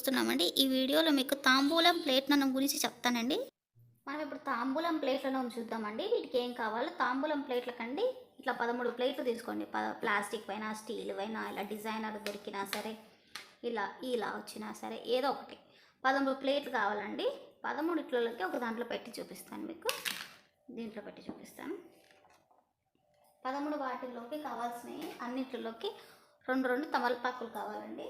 చూస్తున్నామండి. ఈ వీడియోలో మీకు తాంబూలం ప్లేట్లను గురించి చెప్తానండి. మనం ఇప్పుడు తాంబూలం ప్లేట్లను చూద్దామండి. వీటికి ఏం కావాలో తాంబూలం ప్లేట్లకండి ఇట్లా పదమూడు ప్లేట్లు తీసుకోండి. ప్లాస్టిక్ పైన స్టీల్ పైన ఇలా డిజైనర్ దొరికినా సరే ఇలా ఇలా వచ్చినా సరే ఏదో ఒకటి. పదమూడు ప్లేట్లు కావాలండి. పదమూడు ఇట్లలోకి ఒక దాంట్లో పెట్టి చూపిస్తాను మీకు. దీంట్లో పెట్టి చూపిస్తాను. పదమూడు వాటిల్లోకి కావాల్సినవి అన్నిటిలోకి రెండు రెండు తమలపాకులు కావాలండి.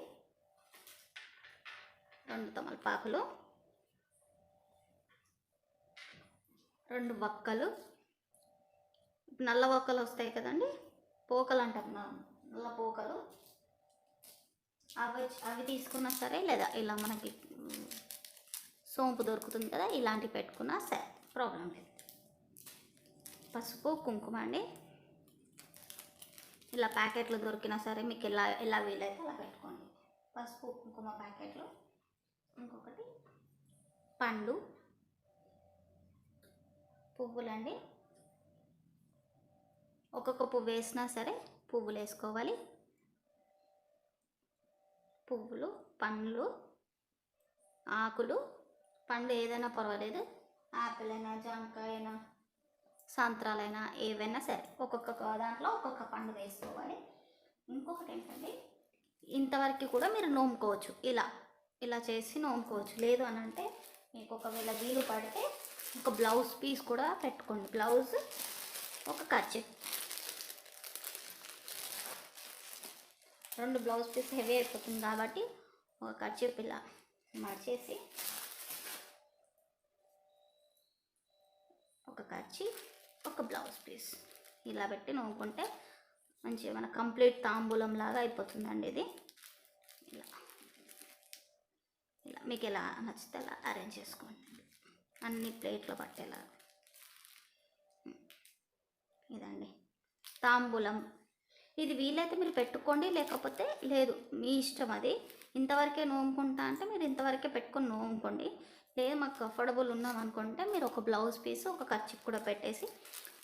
రెండు తమలపాకులు రెండు వక్కలు. నల్ల వక్కలు వస్తాయి కదండి పోకలు అంటాం నల్ల పోకలు. అవి అవి తీసుకున్నా సరే లేదా ఇలా మనకి సోంపు దొరుకుతుంది కదా ఇలాంటివి పెట్టుకున్నా సరే ప్రాబ్లం లేదు. పసుపు కుంకుమ అండి. ఇలా ప్యాకెట్లు దొరికినా సరే మీకు ఎలా ఎలా వీలైతే అలా పెట్టుకోండి. పసుపు కుంకుమ ప్యాకెట్లు. ఇంకొకటి పండు పువ్వులండి. ఒక్కొక్క పువ్వు వేసినా సరే పువ్వులు వేసుకోవాలి. పువ్వులు పండ్లు ఆకులు పండు ఏదైనా పర్వాలేదు. యాపిల్ అయినా జామకాయ అయినా సంత్రాలైనా ఏవైనా సరే ఒక్కొక్క దాంట్లో ఒక్కొక్క పండు వేసుకోవాలి. ఇంకొకటి ఏంటంటే ఇంతవరకు కూడా మీరు నోముకోవచ్చు. ఇలా ఇలా చేసి నోముకోవచ్చు. లేదు అని అంటే మీకు ఒకవేళ వీలు పడితే ఒక బ్లౌజ్ పీస్ కూడా పెట్టుకోండి. బ్లౌజ్ ఒక ఖర్చు రెండు బ్లౌజ్ పీస్ హెవీ అయిపోతుంది కాబట్టి ఒక ఖర్చు ఇలా మడిచేసి ఒక ఖర్చు ఒక బ్లౌజ్ పీస్ ఇలా పెట్టి నవ్వుకుంటే మంచిగా మన కంప్లీట్ తాంబూలం లాగా అయిపోతుందండి ఇది ఇలా ఇలా మీకు ఎలా నచ్చితే అలా అరేంజ్ చేసుకోండి. అన్ని ప్లేట్లో పట్టేలా. ఇదండి. తాంబూలం. ఇది వీలైతే మీరు పెట్టుకోండి లేకపోతే లేదు. మీ ఇష్టం అది. ఇంతవరకే నోముకుంటా అంటే మీరు ఇంతవరకే పెట్టుకొని నోముకోండి. లేదు మాకు కంఫర్టబుల్ ఉన్నాం అనుకుంటే మీరు ఒక బ్లౌజ్ పీస్ ఒక ఖర్చు కూడా పెట్టేసి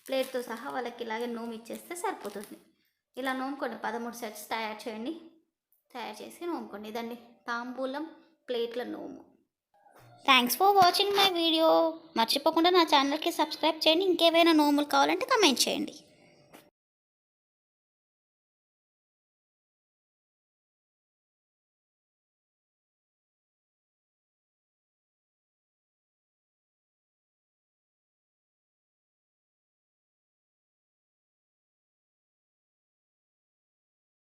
ప్లేట్తో సహా వాళ్ళకి ఇలాగే నోము ఇచ్చేస్తే సరిపోతుంది. ఇలా నోముకోండి. పదమూడు సెట్స్ తయారు చేయండి. తయారు చేసి నోముకోండి. ఇదండి తాంబూలం. ప్లేట్ల నోము. Thanks for watching my video మర్చిపోకుండా నా ఛానల్కి సబ్స్క్రైబ్ చేయండి. ఇంకేమైనా నోములు కావాలంటే కమెంట్ చేయండి.